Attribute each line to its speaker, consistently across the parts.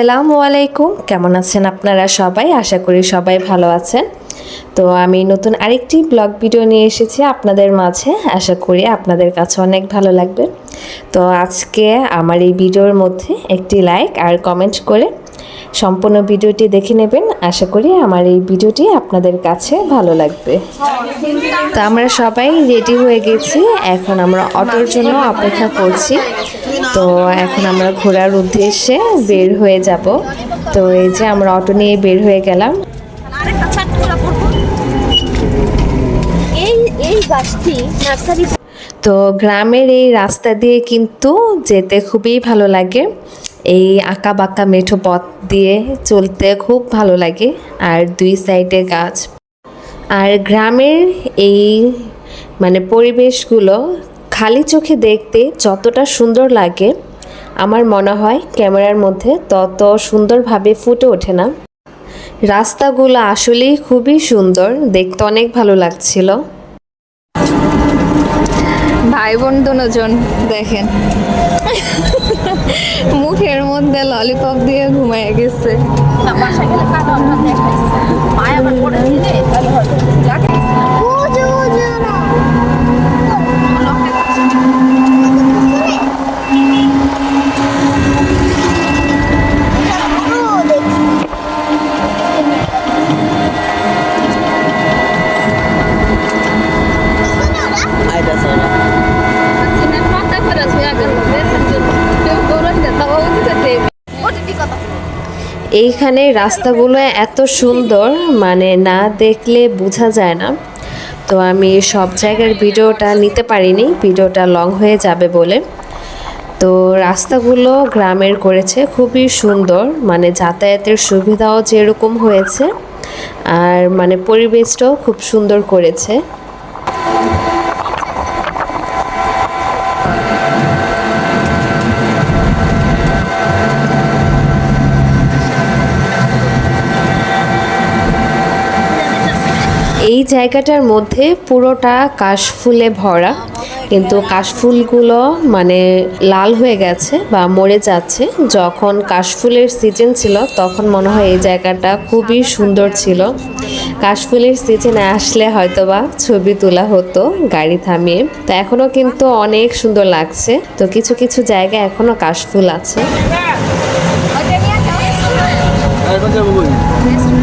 Speaker 1: আসসালামু আলাইকুম। কেমন আছেন আপনারা সবাই? আশা করি সবাই ভালো আছেন। তো আমি নতুন আরেকটি ব্লগ ভিডিও নিয়ে এসেছি আপনাদের মাঝে। আশা করি আপনাদের কাছে অনেক ভালো লাগবে। তো আজকে আমার এই ভিডিওর মধ্যে একটি লাইক আর কমেন্ট করে সম্পূর্ণ ভিডিওটি দেখে নেবেন। আশা করি আমার এই ভিডিওটি আপনাদের কাছে ভালো লাগবে। তো আমরা সবাই রেডি হয়ে গেছি। এখন আমরা অটোর জন্য অপেক্ষা করছি। তো এখন আমরা ঘোরার উদ্দেশ্যে বের হয়ে যাব। তো এই যে আমরা অটো নিয়ে বের হয়ে গেলাম।
Speaker 2: এই এই গাছটি
Speaker 1: তো গ্রামের এই রাস্তা দিয়ে কিন্তু যেতে খুবই ভালো লাগে। এই আঁকা বাঁকা মেঠো পথ দিয়ে চলতে খুব ভালো লাগে আর দুই সাইডে গাছ। আর গ্রামের এই মানে পরিবেশগুলো খালি চোখে দেখতে যতটা সুন্দর লাগে, আমার মনে হয় ক্যামেরার মধ্যে তত সুন্দরভাবে ফুটে ওঠে না। রাস্তাগুলো আসলেই খুবই সুন্দর, দেখতে অনেক ভালো লাগছিল।
Speaker 3: ভাই বোন দুজন, দেখেন। মুখের মধ্যে ললিপপ দিয়ে ঘুমায় গেছে।
Speaker 1: এইখানে রাস্তাগুলো এত সুন্দর মানে না দেখলে বোঝা যায় না। তো আমি সব জায়গার ভিডিওটা নিতে পারিনি, ভিডিওটা লং হয়ে যাবে বলে। তো রাস্তাগুলো গ্রামের করেছে, খুবই সুন্দর মানে যাতায়াতের সুবিধাও যেরকম হয়েছে, আর মানে পরিবেশটাও খুব সুন্দর করেছে। এই জায়গাটার মধ্যে পুরোটা কাশফুলে ভরা কিন্তু কাশফুলগুলো মানে লাল হয়ে গেছে বা মরে যাচ্ছে। যখন কাশফুলের সিজন ছিল তখন মনে হয় এই জায়গাটা খুবই সুন্দর ছিল। কাশফুলের সিজনে আসলে হয়তো বা ছবি তোলা হতো গাড়ি থামিয়ে। তো এখনও কিন্তু অনেক সুন্দর লাগছে। তো কিছু কিছু জায়গায় এখনও কাশফুল আছে।
Speaker 3: দারুণ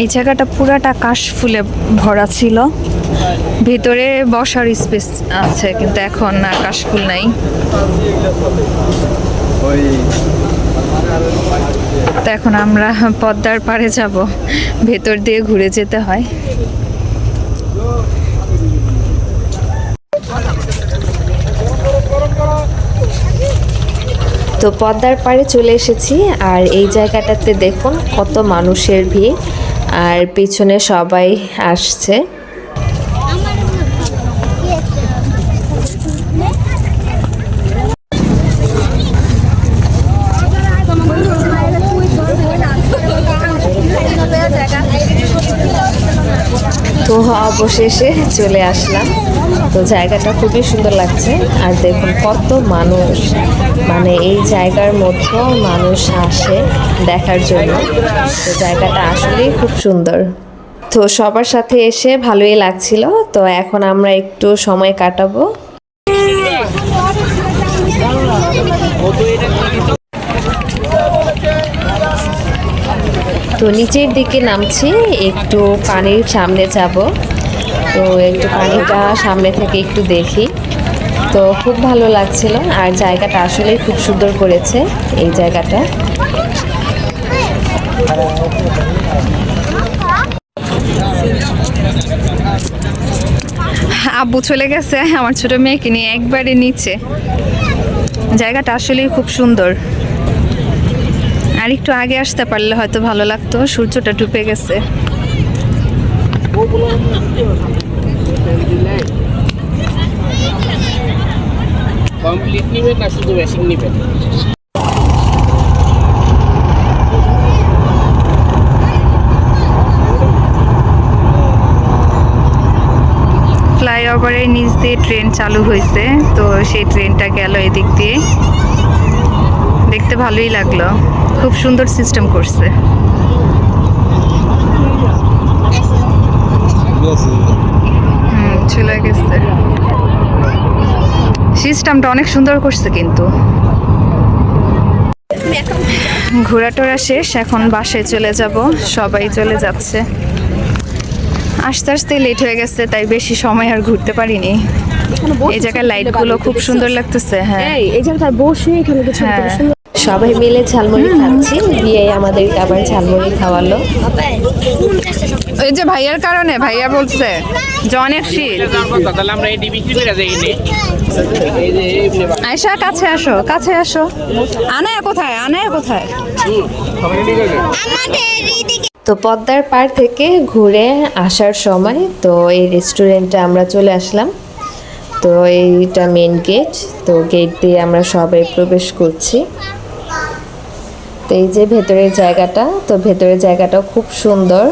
Speaker 3: এই জায়গাটা পুরাটা কাশ ফুলে ভরা ছিল। ভিতরে বসার স্পেস আছে কিন্তু এখন আর কাশফুল নাই। তো এখন আমরা পদ্মার পাড়ে যাব। ভেতর দিয়ে ঘুরে যেতে হয়।
Speaker 1: তো পদ্মার পাড়ে চলে এসেছি আর এই জায়গাটাতে দেখুন কত মানুষের ভিড় আর পিছনে সবাই আসছে। তো অবশেষে চলে আসলাম। তো জায়গাটা খুবই সুন্দর লাগছে। আর দেখুন কত মানুষ। মানে এই জায়গার মধ্যেও মানুষ আসে দেখার জন্য। তো জায়গাটা আসলেই খুব সুন্দর। তো সবার সাথে এসে ভালোই লাগছিল। তো এখন আমরা একটু সময় কাটাবো। তো নিচের দিকে নামছি। একটু পানির সামনে যাব। তো একটু পানিটা সামনে থেকে একটু দেখি। তো খুব ভালো লাগছিল আর জায়গাটা আসলেই খুব সুন্দর করেছে এই জায়গাটা।
Speaker 3: আব্বু চলে গেছে, আমার ছোট মেয়েকে নিয়ে একবারে নিচে। জায়গাটা আসলেই খুব সুন্দর। আর একটু আগে আসতে পারলে হয়তো ভালো লাগতো, সূর্যটা ডুবে গেছে। ফ্লাইওভারের নিচ দিয়ে ট্রেন চালু হয়েছে, তো সেই ট্রেনটা গেল এদিক দিয়ে। দেখতে ভালোই লাগল। খুব সুন্দর সিস্টেম করছে। হুম চলে গেছে। সিস্টেমটা অনেক সুন্দর করছে কিন্তু। ঘোরা টোরা শেষ এখন বাসায় চলে যাব। সবাই চলে যাচ্ছে। আস্তে আস্তে লেট হয়ে গেছে তাই বেশি সময় আর ঘুরতে পারিনি। এই জায়গায় লাইটগুলো খুব সুন্দর লাগতেছে হ্যাঁ।
Speaker 2: এই এই জায়গায় বসে এখানে কিছু
Speaker 3: হ্যাঁ।
Speaker 1: সবাই মিলে ঝালমুড়ি খাচ্ছি বিয়ে আমাদেরকে আবার ঝালমুড়ি খাওয়ালো।
Speaker 3: এই যে ভাইয়ার কারণে ভাইয়া বলছে যে অনেক শীত আয়সা কাছে আসো কাছে আসো। আনায়া কোথায় আনায়া কোথায়?
Speaker 1: তো পদ্মার পার থেকে ঘুরে আসার সময় তো এই রেস্টুরেন্টে আমরা চলে আসলাম। তো এইটা মেন গেট তো গেট দিয়ে আমরা সবাই প্রবেশ করছি। তো এই যে ভেতরের জায়গাটা তো ভেতরের জায়গাটাও খুব সুন্দর।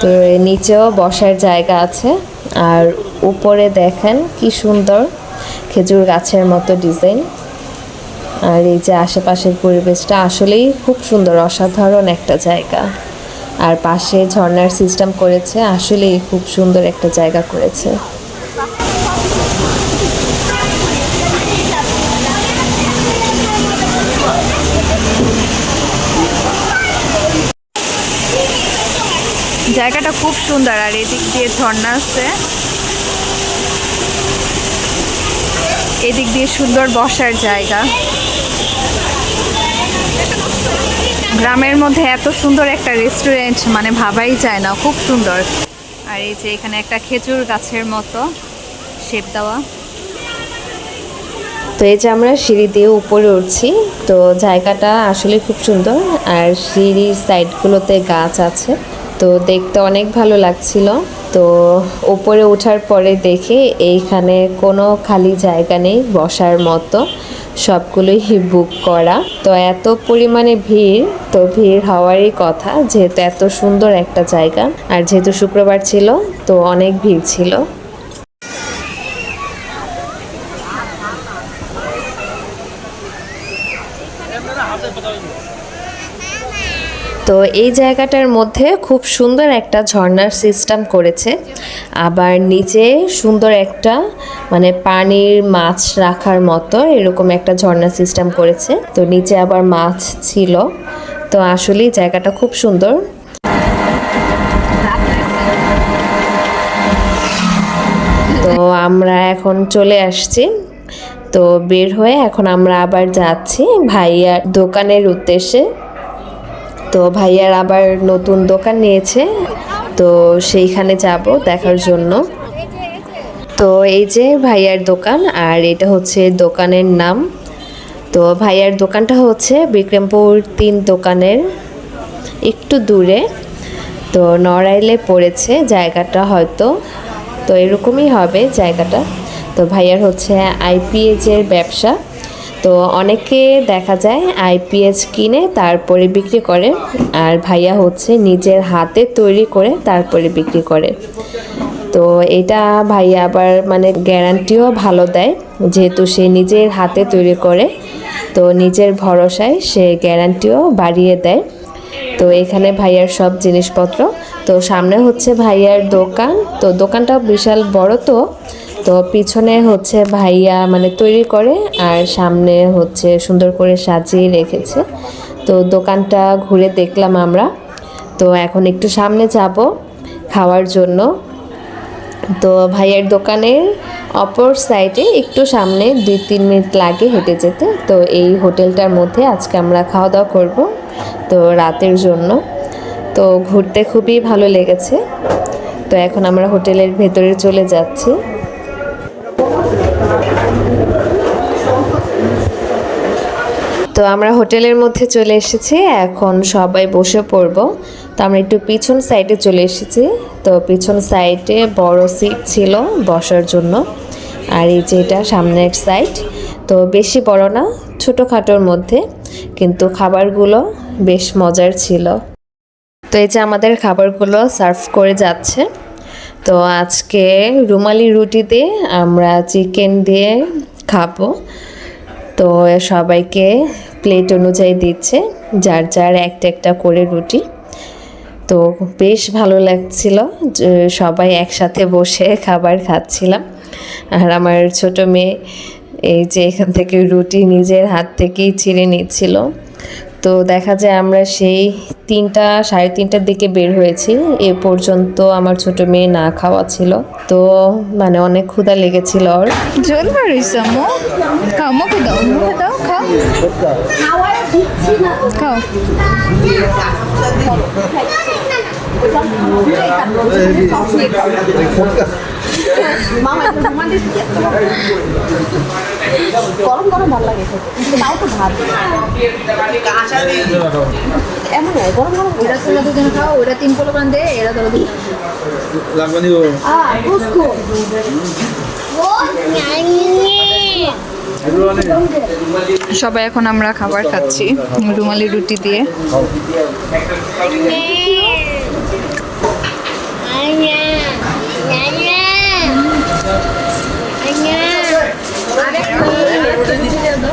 Speaker 1: তো নিচেও বসার জায়গা আছে। আর উপরে দেখেন কি সুন্দর খেজুর গাছের মতো ডিজাইন। আর এই যে আশেপাশের পরিবেশটা আসলেই খুব সুন্দর, অসাধারণ একটা জায়গা। আর পাশে ঝর্নার সিস্টেম করেছে, আসলেই খুব সুন্দর একটা জায়গা করেছে।
Speaker 3: জায়গাটা খুব সুন্দর, আর এদিক দিয়ে ঝর্ণা আছে এদিক দিয়ে সুন্দর বসার জায়গা। গ্রামের মধ্যে এত সুন্দর একটা রেস্টুরেন্ট মানে ভাবাই যায় না, খুব সুন্দর। আর এই যে এখানে একটা খেজুর গাছের মতো শেপ দেওয়া।
Speaker 1: তো এই যে আমরা সিঁড়ি দিয়ে উপরে উঠছি, তো জায়গাটা আসলে খুব সুন্দর, আর সিঁড়ির সাইডগুলোতে গাছ আছে। তো দেখতে অনেক ভালো লাগছিল। তো ওপরে ওঠার পরে দেখে এইখানে কোনো খালি জায়গা নেই বসার মতো। সবগুলোই বুক করা। তো এত পরিমাণে ভিড়, তো ভিড় হওয়ারই কথা যেহেতু এত সুন্দর একটা জায়গা। আর যেহেতু শুক্রবার ছিল, তো অনেক ভিড় ছিল। তো এই জায়গাটার মধ্যে খুব সুন্দর একটা ঝর্ণার সিস্টেম করেছে। আবার নিচে সুন্দর একটা মানে পানির মাছ রাখার মতো এরকম একটা ঝর্ণা সিস্টেম করেছে। তো নিচে আবার মাছ ছিল। তো আসলেই জায়গাটা খুব সুন্দর। তো আমরা এখন চলে আসছি। তো বের হয়ে এখন আমরা আবার যাচ্ছি ভাইয়ার দোকানের উদ্দেশ্যে। তো ভাইয়ার আবার নতুন দোকান নিয়েছে, তো সেইখানে যাব দেখার জন্য। তো এই যে ভাইয়ার দোকান, আর এটা হচ্ছে দোকানের নাম। তো ভাইয়ার দোকানটা হচ্ছে বিক্রমপুর তিন দোকানের একটু দূরে। তো নড়াইলে পড়েছে জায়গাটা হয়তো, তো এরকমই হবে জায়গাটা। তো ভাইয়ার হচ্ছে আইপিএচ এর ব্যবসা। তো অনেকে দেখা যায় আইপিএস কিনে তারপরে বিক্রি করে, আর ভাইয়া হচ্ছে নিজের হাতে তৈরি করে তারপরে বিক্রি করে। তো এটা ভাইয়া আবার মানে গ্যারান্টিও ভালো দেয়, যেহেতু সে নিজের হাতে তৈরি করে, তো নিজের ভরসায় সে গ্যারান্টিও বাড়িয়ে দেয়। তো এখানে ভাইয়ার সব জিনিসপত্র, তো সামনে হচ্ছে ভাইয়ার দোকান, তো দোকানটা বিশাল বড় তো তো পিছনে হচ্ছে ভাইয়া মানে তৈরি করে আর সামনে হচ্ছে সুন্দর করে সাজিয়ে রেখেছে। তো দোকানটা ঘুরে দেখলাম আমরা। তো এখন একটু সামনে যাব খাওয়ার জন্য। তো ভাইয়ের দোকানের অপর সাইডে একটু সামনে দুই তিন মিনিট লাগে হেঁটে যেতে। তো এই হোটেলটার মধ্যে আজকে আমরা খাওয়া দাওয়া করব তো রাতের জন্য। তো ঘুরতে খুবই ভালো লেগেছে। তো এখন আমরা হোটেলের ভেতরে চলে যাচ্ছি। তো আমরা হোটেলের মধ্যে চলে এসেছি, এখন সবাই বসে পড়ব। তো আমরা একটু পিছন সাইডে চলে এসেছি। তো পিছন সাইডে বড় সিট ছিল বসার জন্য। আর এই যে এটা সামনের সাইড তো বেশি বড় না, ছোটোখাটোর মধ্যে। কিন্তু খাবারগুলো বেশ মজার ছিল। তো এই যে আমাদের খাবারগুলো সার্ভ করে যাচ্ছে। তো আজকে রুমালি রুটিতে আমরা চিকেন দিয়ে খাব। তো সবাইকে প্লেট অনুযায়ী দিচ্ছে, যার যার একটা একটা করে রুটি। তো বেশ ভালো লাগছিল সবাই একসাথে বসে খাবার খাচ্ছিলাম। আর আমার ছোট মেয়ে এই যে এখান থেকে রুটি নিজের হাত থেকেই ছিঁড়ে নিচ্ছিল। তো দেখা যায় আমরা সেই তিনটা সাড়ে তিনটার দিকে বের হয়েছি এ পর্যন্ত আমার ছোট মেয়ে না খাওয়া ছিল তো মানে অনেক ক্ষুধা লেগেছিল ওর
Speaker 3: জল বাড়িস আম্মু খাও মুখে দাও মুখে দাও খাও খাও
Speaker 2: গরম গরম ভালো লাগে খেতে। তাও তো ভাত এমন নয় গরম গরম
Speaker 3: দুজন খাও ওরা তিন পোলো বান্ধে এরা তোরা দুজন
Speaker 2: আহ কুসকু
Speaker 3: সবাই এখন আমরা খাবার খাচ্ছি রুমালি রুটি দিয়ে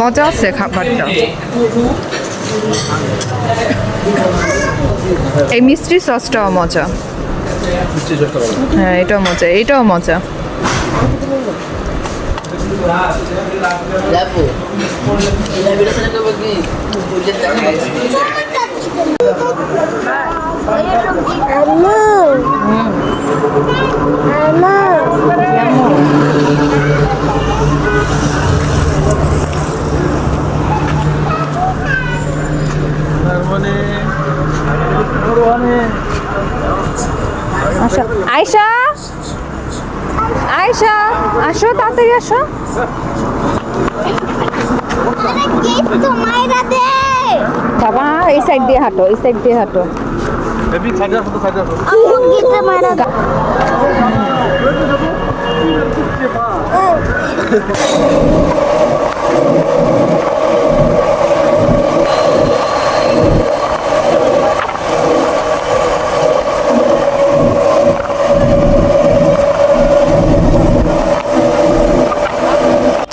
Speaker 3: মজা আছে খাবারটা। এই মিষ্টি সসটাও মজা। হ্যাঁ এটাও মজা এটাও মজা। আচ্ছা আয়শা আয়শা আসো তাড়াতাড়ি আসো। বাবা এই সাইড দিয়ে হাঁটো এই সাইড দিয়ে হাঁটো।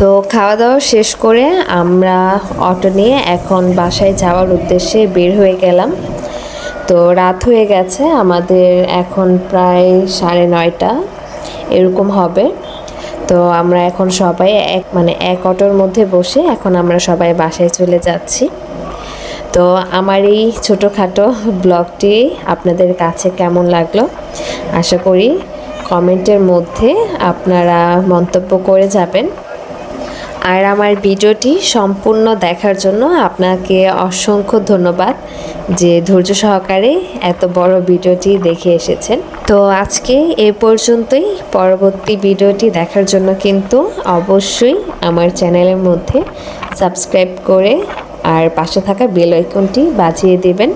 Speaker 1: তো খাওয়া দাওয়া শেষ করে আমরা অটো নিয়ে এখন বাসায় যাওয়ার উদ্দেশ্যে বের হয়ে গেলাম। তো রাত হয়ে গেছে, আমাদের এখন প্রায় সাড়ে নয়টা, এরকম হবে। তো আমরা এখন সবাই এক মানে এক অটোর মধ্যে বসে এখন আমরা সবাই বাসায় চলে যাচ্ছি। তো আমার এই ছোটোখাটো ব্লগটি আপনাদের কাছে কেমন লাগল? আশা করি কমেন্টের মধ্যে আপনারা মন্তব্য করে যাবেন। আর আমার ভিডিওটি সম্পূর্ণ দেখার জন্য আপনাকে অসংখ্য ধন্যবাদ যে ধৈর্য সহকারে এত বড় ভিডিওটি দেখে এসেছেন। তো আজকে এ পর্যন্তই। পরবর্তী ভিডিওটি দেখার জন্য কিন্তু অবশ্যই আমার চ্যানেলের মধ্যে সাবস্ক্রাইব করে আর পাশে থাকা বেল আইকনটি বাজিয়ে দেবেন।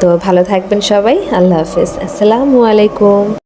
Speaker 1: তো ভালো থাকবেন সবাই। আল্লাহ হাফেজ। আসসালামু আলাইকুম।